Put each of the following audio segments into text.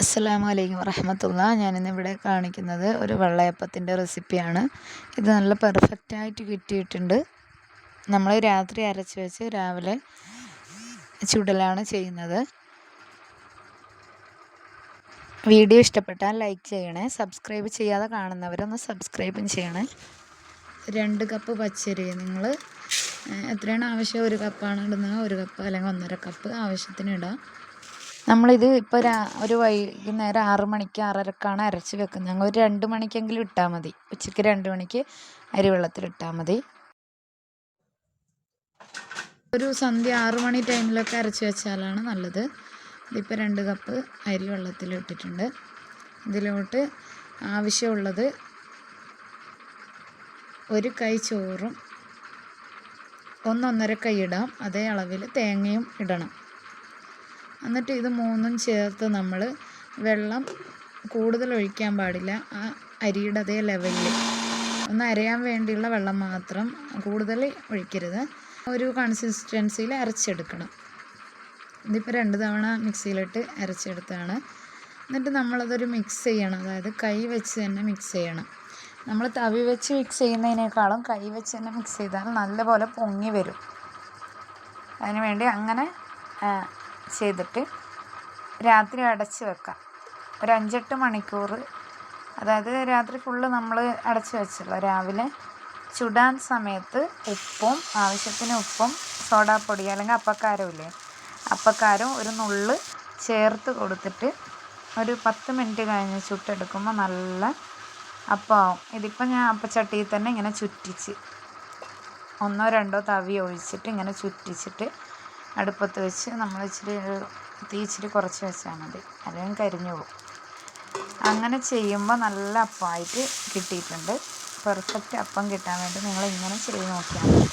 അസ്സലാമു അലൈക്കും വറഹമത്തുള്ള. ഞാനിന്ന് ഇവിടെ കാണിക്കുന്നത് ഒരു വെള്ളയപ്പത്തിന്റെ റെസിപ്പിയാണ്. ഇത് നല്ല പെർഫെക്റ്റായിട്ട് കിട്ടിയിട്ടുണ്ട്. നമ്മൾ രാത്രി അരച്ച് വെച്ച് രാവിലെ ചുടലാണ് ചെയ്യുന്നത്. വീഡിയോ ഇഷ്ടപ്പെട്ടാൽ ലൈക്ക് ചെയ്യണേ. സബ്സ്ക്രൈബ് ചെയ്യാതെ കാണുന്നവരൊന്ന് സബ്സ്ക്രൈബും ചെയ്യണേ. രണ്ട് കപ്പ് പച്ചരി നിങ്ങൾ എത്രയാണ് ആവശ്യം? ഒരു കപ്പാണ് ഇടുന്നത്. ഒരു കപ്പ് അല്ലെങ്കിൽ ഒന്നര കപ്പ് ആവശ്യത്തിന് ഇടാം. നമ്മളിത് ഇപ്പോൾ രാ ഒരു വൈകുന്നേരം ആറ് മണിക്ക് ആറരക്കാണ് അരച്ച് വെക്കുന്നത്. ഞങ്ങൾ ഒരു രണ്ട് മണിക്കെങ്കിലും ഇട്ടാൽ മതി. ഉച്ചയ്ക്ക് രണ്ട് മണിക്ക് അരി വെള്ളത്തിൽ വെള്ളത്തിലിട്ടാൽ മതി. ഒരു സന്ധ്യ ആറ് മണി ടൈമിലൊക്കെ അരച്ച് വെച്ചാലാണ് നല്ലത്. ഇതിപ്പോൾ രണ്ട് കപ്പ് അരി വെള്ളത്തിൽ ഇട്ടിട്ടുണ്ട്. ഇതിലോട്ട് ആവശ്യമുള്ളത് ഒരു കൈ ചോറും ഒന്നൊന്നര കൈ ഇടാം. അതേ അളവിൽ തേങ്ങയും ഇടണം. എന്നിട്ട് ഇത് മൂന്നും ചേർത്ത് നമ്മൾ വെള്ളം കൂടുതൽ ഒഴിക്കാൻ പാടില്ല. ആ അരിയുടെ അതേ ലെവലിൽ ഒന്ന് അരയാൻ വേണ്ടിയുള്ള വെള്ളം മാത്രം കൂടുതൽ ഒഴിക്കരുത്. ഒരു കൺസിസ്റ്റൻസിയിൽ അരച്ചെടുക്കണം. ഇതിപ്പോൾ രണ്ട് തവണ മിക്സിയിലിട്ട് അരച്ചെടുത്താണ്. എന്നിട്ട് നമ്മളതൊരു മിക്സ് ചെയ്യണം. അതായത് കൈ വെച്ച് തന്നെ മിക്സ് ചെയ്യണം. നമ്മൾ തവി വെച്ച് മിക്സ് ചെയ്യുന്നതിനേക്കാളും കൈ വെച്ച് തന്നെ മിക്സ് ചെയ്താൽ നല്ലപോലെ പൊങ്ങി വരും. അതിനുവേണ്ടി അങ്ങനെ ചെയ്തിട്ട് രാത്രി അടച്ച് വെക്കാം. ഒരു അഞ്ചെട്ട് മണിക്കൂർ അതായത് രാത്രി ഫുള്ള് നമ്മൾ അടച്ച് വെച്ചല്ലോ. രാവിലെ ചുടാൻ സമയത്ത് ഉപ്പും ആവശ്യത്തിന് ഉപ്പും സോഡാപ്പൊടി അല്ലെങ്കിൽ അപ്പക്കാരം ഇല്ലേ? അപ്പക്കാരം ഒരു നുള്ള് ചേർത്ത് കൊടുത്തിട്ട് ഒരു പത്ത് മിനിറ്റ് കഴിഞ്ഞ് ചുട്ടെടുക്കുമ്പോൾ നല്ല അപ്പമാവും ഇതിപ്പോൾ ഞാൻ അപ്പച്ചട്ടിയിൽ തന്നെ ഇങ്ങനെ ചുറ്റിച്ച് ഒന്നോ രണ്ടോ തവി ഒഴിച്ചിട്ട് ഇങ്ങനെ ചുറ്റിച്ചിട്ട് അടുപ്പത്ത് വെച്ച് നമ്മൾ ഇച്ചിരി തീ ഇച്ചിരി കുറച്ച് വെച്ചാൽ മതി. അല്ലെങ്കിൽ കരിഞ്ഞു പോകും അങ്ങനെ ചെയ്യുമ്പോൾ നല്ല അപ്പമായിട്ട് കിട്ടിയിട്ടുണ്ട്. പെർഫെക്റ്റ് അപ്പം കിട്ടാൻ വേണ്ടി നിങ്ങൾ ഇങ്ങനെ ചെയ്ത് നോക്കിയാൽ മതി.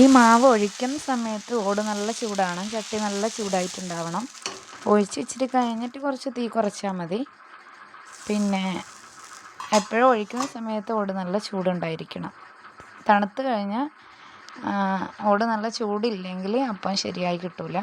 ഈ മാവ് ഒഴിക്കുന്ന സമയത്ത് ഓട് നല്ല ചൂടാണ്. ചട്ടി നല്ല ചൂടായിട്ടുണ്ടാവണം. ഒഴിച്ച് ഇച്ചിരി കഴിഞ്ഞിട്ട് കുറച്ച് തീ കുറച്ചാൽ മതി. പിന്നെ എപ്പോഴും ഒഴിക്കുന്ന സമയത്ത് ഓട് നല്ല ചൂടുണ്ടായിരിക്കണം. തണുത്ത് കഴിഞ്ഞാൽ ഓട് നല്ല ചൂടില്ലെങ്കിൽ അപ്പം ശരിയായി കിട്ടില്ല